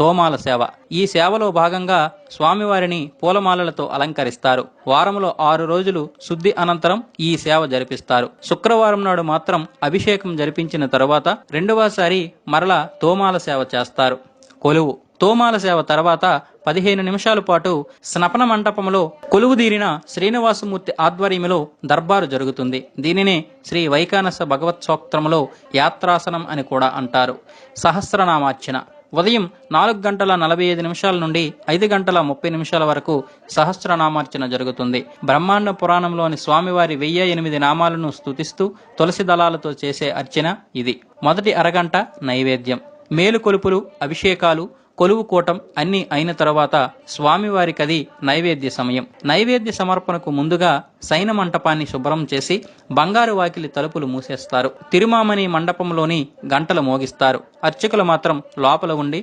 తోమాల సేవ. ఈ సేవలో భాగంగా స్వామివారిని పూలమాలలతో అలంకరిస్తారు. వారంలో ఆరు రోజులు శుద్ధి అనంతరం ఈ సేవ జరిపిస్తారు. శుక్రవారం నాడు మాత్రం అభిషేకం జరిపించిన తరువాత రెండవసారి మరల తోమాల సేవ చేస్తారు. కొలువు. తోమాల సేవ తర్వాత పదిహేను నిమిషాల పాటు స్నపన మంటపంలో కొలువుదీరిన శ్రీనివాసమూర్తి ఆధ్వర్యంలో దర్బారు జరుగుతుంది. దీనినే శ్రీ వైకానస భగవత్ భగవత్సోక్త్రములో యాత్రాసనం అని కూడా అంటారు. సహస్రనామార్చన. ఉదయం నాలుగు గంటల నలభై ఐదు నిమిషాల నుండి ఐదు గంటల ముప్పై నిమిషాల వరకు సహస్రనామార్చన జరుగుతుంది. బ్రహ్మాండ పురాణంలోని స్వామివారి వెయ్యి ఎనిమిది నామాలను స్తుతిస్తూ తులసి దళాలతో చేసే అర్చన ఇది. మొదటి అరగంట నైవేద్యం. మేలుకొలుపులు అభిషేకాలు కొలువు కూటం అన్ని అయిన తరువాత స్వామివారికది నైవేద్య సమయం. నైవేద్య సమర్పణకు ముందుగా సైన మంటపాన్ని శుభ్రం చేసి బంగారు వాకిలి తలుపులు మూసేస్తారు. తిరుమామణి మండపంలోని గంటలు మోగిస్తారు. అర్చకులు మాత్రం లోపల ఉండి